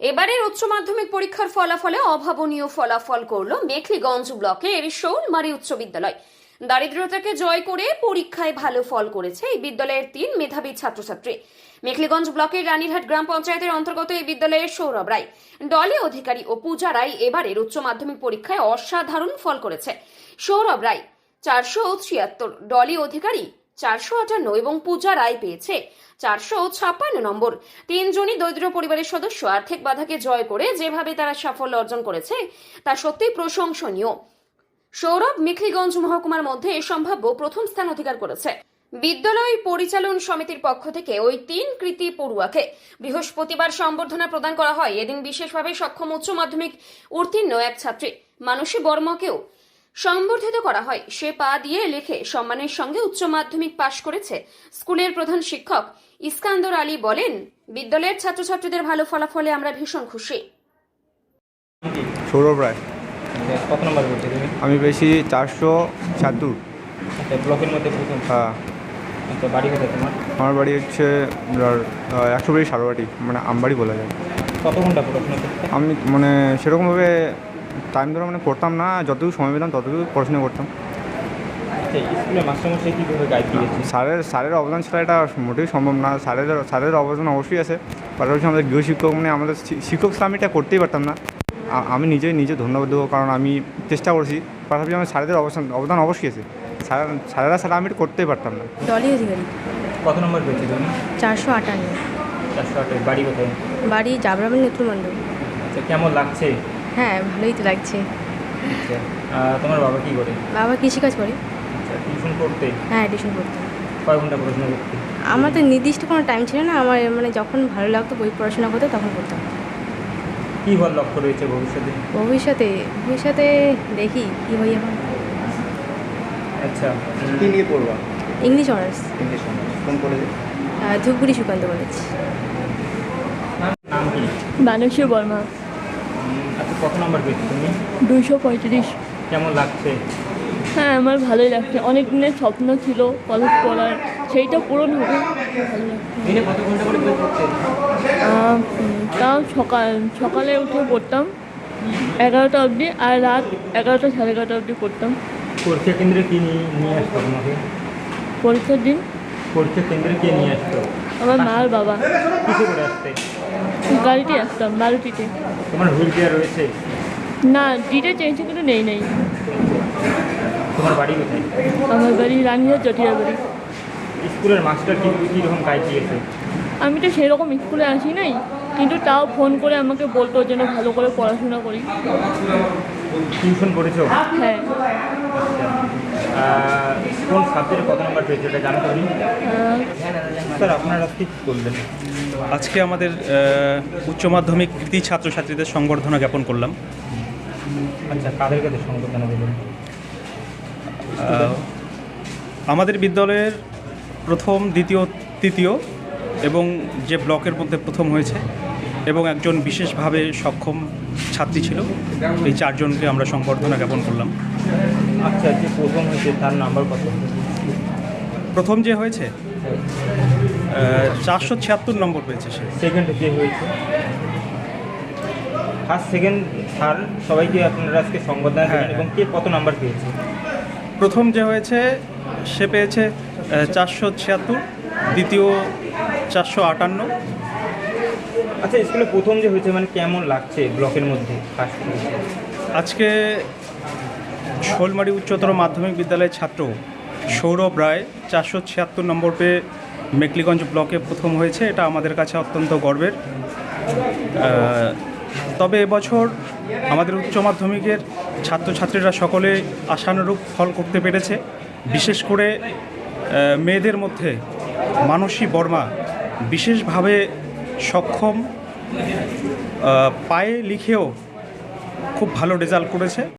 এবারের উচ্চ মাধ্যমিক পরীক্ষার ফলাফলে অভাবনীয় ফলাফল করল মেখলিগঞ্জ ব্লকের শৌলমারি উচ্চ বিদ্যালয়। দারিদ্রতাকে জয় করে পরীক্ষায় ভালো ফল করেছে এই বিদ্যালয়ের তিন মেধাবী ছাত্রছাত্রী। মেখলিগঞ্জ ব্লকের রানীরহাট গ্রাম পঞ্চায়েতের অন্তর্গত এই বিদ্যালয়ের সৌরভ রায়। ডলি অধিকারী ও পূজা রায় এবারের উচ্চ মাধ্যমিক পরীক্ষায় অসাধারণ ফল করেছে। সৌরভ রায় চারশো ছিয়াত্তর। ডলি অধিকারী চারশো আটান্ন এবং পূজা রায় পেয়েছে চারশো ছাপ্পান্ন নম্বর। তিনজনই দরিদ্র পরিবারের সদস্য। আর্থিক বাধাকে জয় করে যেভাবে তারা সাফল্য অর্জন করেছে, তা সত্যিই প্রশংসনীয়। সৌরভ মেখলিগঞ্জ মহকুমার মধ্যে সম্ভাব্য প্রথম স্থান অধিকার করেছে। বিদ্যালয় পরিচালন সমিতির পক্ষ থেকে ওই তিন কৃতি পড়ুয়াকে বৃহস্পতিবার সম্বর্ধনা প্রদান করা হয়। এদিন বিশেষভাবে সক্ষম উচ্চ মাধ্যমিক উত্তীর্ণ এক ছাত্রী। মানসী বর্মাকেও সম্বর্ধিত করা হয়। সে পা দিয়ে লেখে সম্মানের সঙ্গে উচ্চ মাধ্যমিক পাশ করেছে। স্কুলের প্রধান শিক্ষক ইস্কান্দর আলী বলেন বিদ্যালয়ের ছাত্রছাত্রীদের ভালো ফলাফলে আমরা ভীষণ খুশি। সৌরভ রায়। কত নম্বর করছে তুমি? আমি পেয়েছি চারশো ছাত্তর আচ্ছা ব্লকের মধ্যে হ্যাঁ। আচ্ছা বাড়ি কোথায় তোমার? আমার বাড়ি হচ্ছে একশো বাড়ি সারোয়াটি মানে আমবাড়ি বলা যায়। কত ঘণ্টা পড়াশোনা আমি মানে সেরকমভাবে টাইম ধরে মানে পড়তাম না যতটুকু সময় পেতাম ততটুকু পড়াশোনা করতাম। আচ্ছা স্কুলে মাস্টারমশাই কীভাবে গাইড দিয়েছে? স্যারের স্যারের অবদান ছাড়া এটা মোটেই সম্ভব না। স্যারের স্যারের অবদান অবশ্যই আছে। পাশাপাশি আমাদের গৃহশিক্ষক মানে আমাদের শিক্ষক ছাড়া আমি এটা করতেই পারতাম না। আমি নিজেই নিজে ধন্যবাদ দেবো কারণ আমি চেষ্টা করছি। পাশাপাশি আমার স্যারেদের অবস্থান অবদান অবশ্যই আছে। স্যার স্যারেরা ছাড়া আমি এটা করতেই পারতাম না। ডলি অধিকারী। কত নম্বর পেয়েছে তুমি? চারশো আটান্ন। চারশো বাড়ি কোথায়? বাড়ি নেত্রমণ্ডল আচ্ছা কেমন লাগছে? হ্যাঁ ভালোই তো লাগছে। আচ্ছা তোমার বাবা কী করে? বাবা কৃষিকাজ করে। আচ্ছা টিউশন করতে? হ্যাঁ টিউশন করতে। কয় ঘণ্টা পড়াশোনা করতে? আমার তো নির্দিষ্ট কোনো টাইম ছিল না। আমার মানে যখন ভালো লাগতো বই পড়াশোনা করতে তখন করতাম। কী হওয়ার লক্ষ্য রয়েছে ভবিষ্যতে? ভবিষ্যতে ভবিষ্যতে দেখি কী হই এখন। আচ্ছা কি নিয়ে পড়বা? English honours. ইংলিশ অনার্স কোন কলেজে ধূপগুড়ি সুকান্ত কলেজ নাম কি? মানসী বর্মা। আচ্ছা কত নম্বর পেয়েছ তুমি? দুশো পঁয়ত্রিশ। কেমন লাগছে? হ্যাঁ আমার ভালোই লাগছে। অনেক দিনের স্বপ্ন ছিল কলেজ পড়ার সেইটা পূরণ হবে। ভালো দিনে কত ঘণ্টা করে বই পড়তে? তাও সকাল সকালে উঠে পড়তাম। এগারোটা অবধি আর রাত এগারোটা সাড়ে এগারোটা অবধি পড়তাম। পরীক্ষা কেন্দ্রে কি নিয়ে আসতো তোমাকে? পরীক্ষার দিন? পরীক্ষা কেন্দ্রে কে নিয়ে আসতো? আমার মা আর বাবা। কিসে করে আসতে? গাড়িতে আসতাম মারুতিতে তোমার হুইল চেয়ার রয়েছে? না ডিটে চেয়েছে কিন্তু নেই নেই। তোমার বাড়ি কোথায়? আমার বাড়ি জটিয়া বাড়ি স্কুলের মাস্টার কি কীরকম গাইড দিয়েছে? আমি তো সেরকম স্কুলে আসি নাই কিন্তু তাও ফোন করে আমাকে বলতো যেন ভালো করে পড়াশোনা করি। টিউশন করেছ? হ্যাঁ। কোন সাবজেক্টে কত নম্বর পেয়েছ এটা জানো তুমি আহ, স্যার আপনারা কি করলেন আজকে আমাদের উচ্চ মাধ্যমিক কৃতি ছাত্রছাত্রীদের সংবর্ধনা জ্ঞাপন করলাম। আচ্ছা কাদের সংবর্ধনা আমাদের বিদ্যালয়ের প্রথম দ্বিতীয় তৃতীয় এবং যে ব্লকের মধ্যে প্রথম হয়েছে এবং একজন বিশেষভাবে সক্ষম ছাত্রী ছিল এই চারজনকে আমরা সংবর্ধনা জ্ঞাপন করলাম। আচ্ছা যে প্রথম হয়েছে তার নাম্বার কত? প্রথম যে হয়েছে? চারশো ছিয়াত্তর নম্বর পেয়েছে সে। সেকেন্ড যে হয়েছে? ফার্স্ট সেকেন্ড থার্ড সবাইকে আপনারা আজকে সংবর্ধনা হ্যাঁ, দেবেন এবং কে কত নাম্বার পেয়েছে? প্রথম যে হয়েছে সে পেয়েছে চারশো ছিয়াত্তর দ্বিতীয় চারশো আটান্ন। আচ্ছা স্কুলে প্রথম যে হয়েছে মানে কেমন লাগছে ব্লকের মধ্যে? আজকে শোলমারি উচ্চতর মাধ্যমিক বিদ্যালয়ের ছাত্র সৌরভ রায় চারশো ছিয়াত্তর নম্বর পেয়ে মেকলিগঞ্জ ব্লকে প্রথম হয়েছে। এটা আমাদের কাছে অত্যন্ত গর্বের। তবে এবছর আমাদের উচ্চ মাধ্যমিকের ছাত্রছাত্রীরা সকলে আশানুরূপ ফল করতে পেরেছে। বিশেষ করে মেয়েদের মধ্যে মানসী বর্মা বিশেষভাবে সক্ষম পায়ে লিখেও খুব ভালো রেজাল্ট করেছে।